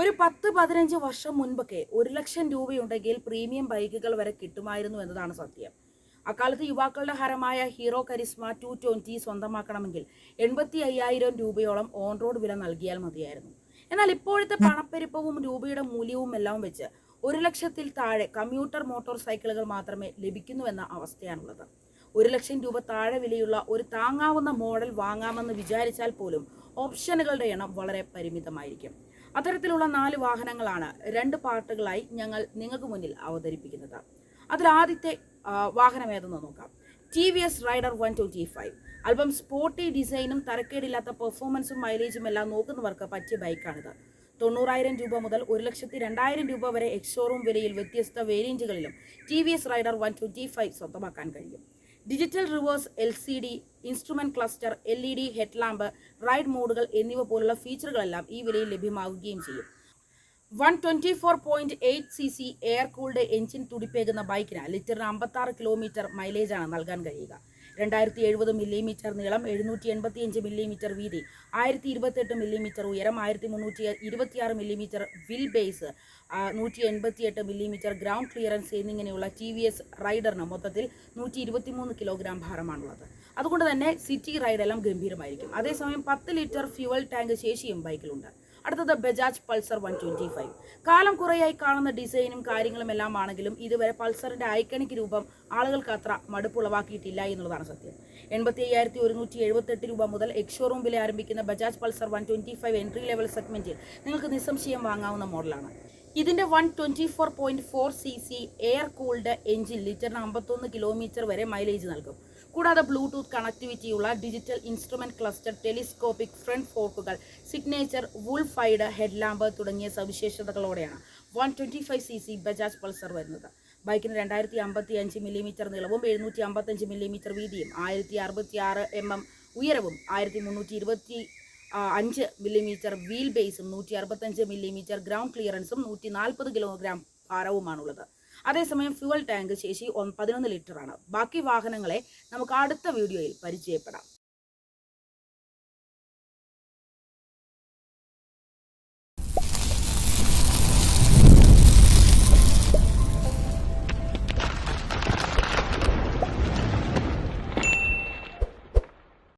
ഒരു പത്ത് പതിനഞ്ച് വർഷം മുൻപൊക്കെ ഒരു ലക്ഷം രൂപയുണ്ടെങ്കിൽ പ്രീമിയം ബൈക്കുകൾ വരെ കിട്ടുമായിരുന്നു എന്നതാണ് സത്യം. അക്കാലത്ത് യുവാക്കളുടെ ഹരമായ ഹീറോ കരിസ്മ ടു ട്വന്റി സ്വന്തമാക്കണമെങ്കിൽ എൺപത്തി അയ്യായിരം രൂപയോളം ഓൺ റോഡ് വില നൽകിയാൽ മതിയായിരുന്നു. എന്നാൽ ഇപ്പോഴത്തെ പണപ്പെരുപ്പവും രൂപയുടെ മൂല്യവും എല്ലാം വെച്ച് ഒരു ലക്ഷത്തിൽ താഴെ കമ്പ്യൂട്ടർ മോട്ടോർ സൈക്കിളുകൾ മാത്രമേ ലഭിക്കുന്നുവെന്ന അവസ്ഥയാണുള്ളത്. ഒരു ലക്ഷം രൂപ താഴെ വിലയുള്ള ഒരു താങ്ങാവുന്ന മോഡൽ വാങ്ങാമെന്ന് വിചാരിച്ചാൽ പോലും ഓപ്ഷനുകളുടെ എണ്ണം വളരെ പരിമിതമായിരിക്കും. അത്തരത്തിലുള്ള നാല് വാഹനങ്ങളാണ് രണ്ട് പാർട്ടുകളായി ഞങ്ങൾ നിങ്ങൾക്ക് മുന്നിൽ അവതരിപ്പിക്കുന്നത്. അതിൽ ആദ്യത്തെ വാഹനം ഏതെന്ന് നോക്കാം. T V S Raider one twenty five അല്പം സ്പോർട്ടി ഡിസൈനും തരക്കേടില്ലാത്ത പെർഫോമൻസും മൈലേജും എല്ലാം നോക്കുന്നവർക്ക് പറ്റിയ ബൈക്കാണിത് തൊണ്ണൂറായിരം രൂപ മുതൽ ഒരു ലക്ഷത്തി രണ്ടായിരം രൂപ വരെ എക്സ് ഷോറൂം വിലയിൽ വ്യത്യസ്ത വേരിയന്റുകളിലും T V S Raider one twenty five സ്വന്തമാക്കാൻ കഴിയും. Digital reverse L C D instrument cluster L E D head lamp ride മോഡുകൾ എന്നിവ പോലുള്ള ഫീച്ചറുകളെല്ലാം ഈ വിലയിൽ ലഭ്യമാവുകയും ചെയ്യും. One twenty four point eight C C air cooled engine തുടിപ്പേകുന്ന ബൈക്കിന് ലിറ്ററിന് അമ്പത്താറ് കിലോമീറ്റർ മൈലേജാണ് നൽകാൻ കഴിയുക. രണ്ടായിരത്തി എഴുപത് മില്ലിമീറ്റർ നീളം എഴുന്നൂറ്റി എൺപത്തിയഞ്ച് മില്ലിമീറ്റർ വീതി ആയിരത്തി ഇരുപത്തെട്ട് മില്ലിമീറ്റർ ഉയരം ആയിരത്തി മുന്നൂറ്റി ഇരുപത്തിയാറ് മില്ലിമീറ്റർ വിൽ ബേസ് നൂറ്റി എൺപത്തിയെട്ട് മില്ലിമീറ്റർ ഗ്രൗണ്ട് ക്ലിയറൻസ് എന്നിങ്ങനെയുള്ള ടി വി എസ് റൈഡറിന് മൊത്തത്തിൽ നൂറ്റി ഇരുപത്തിമൂന്ന് കിലോഗ്രാം ഭാരമാണുള്ളത്. അതുകൊണ്ട് തന്നെ സിറ്റി റൈഡെല്ലാം ഗംഭീരമായിരിക്കും. അതേസമയം പത്ത് ലിറ്റർ ഫ്യൂവൽ ടാങ്ക് ശേഷിയും ബൈക്കിലുണ്ട്. അടുത്തത് Bajaj Pulsar one twenty five. കാലം കുറേയായി കാണുന്ന ഡിസൈനും കാര്യങ്ങളും എല്ലാം ആണെങ്കിലും ഇതുവരെ പൾസറിന്റെ ഐക്കണിക് രൂപം ആളുകൾക്ക് അത്ര മടുപ്പുളവാക്കിയിട്ടില്ല എന്നുള്ളതാണ് സത്യം. എൺപത്തി അയ്യായിരത്തി ഒരുന്നൂറ്റി എഴുപത്തെട്ട് രൂപ മുതൽ എക്സ്ഷോറൂം വില ആരംഭിക്കുന്ന Bajaj Pulsar one twenty five entry level സെഗ്മെന്റിൽ നിങ്ങൾക്ക് നിസ്സംശയം വാങ്ങാവുന്ന മോഡലാണ്. ഇതിന്റെ one twenty four point four C C air cooled engine ലിറ്ററിന് അമ്പത്തൊന്ന് കിലോമീറ്റർ വരെ മൈലേജ് നൽകും. കൂടാതെ Bluetooth കണക്ടിവിറ്റിയുള്ള digital instrument cluster telescopic front forks signature wolf eyed headlamp തുടങ്ങിയ സവിശേഷതകളോടെയാണ് one twenty five C C Bajaj Pulsar വരുന്നത്. ബൈക്കിന് രണ്ടായിരത്തി അമ്പത്തി അഞ്ച് മില്ലിമീറ്റർ നീളവും എഴുന്നൂറ്റി അമ്പത്തഞ്ച് മില്ലിമീറ്റർ വീതിയും ആയിരത്തി അറുപത്തി ആറ് എം എം ഉയരവും ആയിരത്തി മുന്നൂറ്റി ഇരുപത്തി അഞ്ച് മില്ലിമീറ്റർ വീൽ ബേസും നൂറ്റി അറുപത്തഞ്ച് മില്ലിമീറ്റർ ഗ്രൗണ്ട് ക്ലിയറൻസും നൂറ്റി നാൽപ്പത് കിലോഗ്രാം ഭാരവുമാണുള്ളത്. അതേസമയം ഫ്യുവൽ ടാങ്ക് ശേഷി പതിനൊന്ന് ലിറ്ററാണ്. ബാക്കി വാഹനങ്ങളെ നമുക്ക് അടുത്ത വീഡിയോയിൽ പരിചയപ്പെടാം.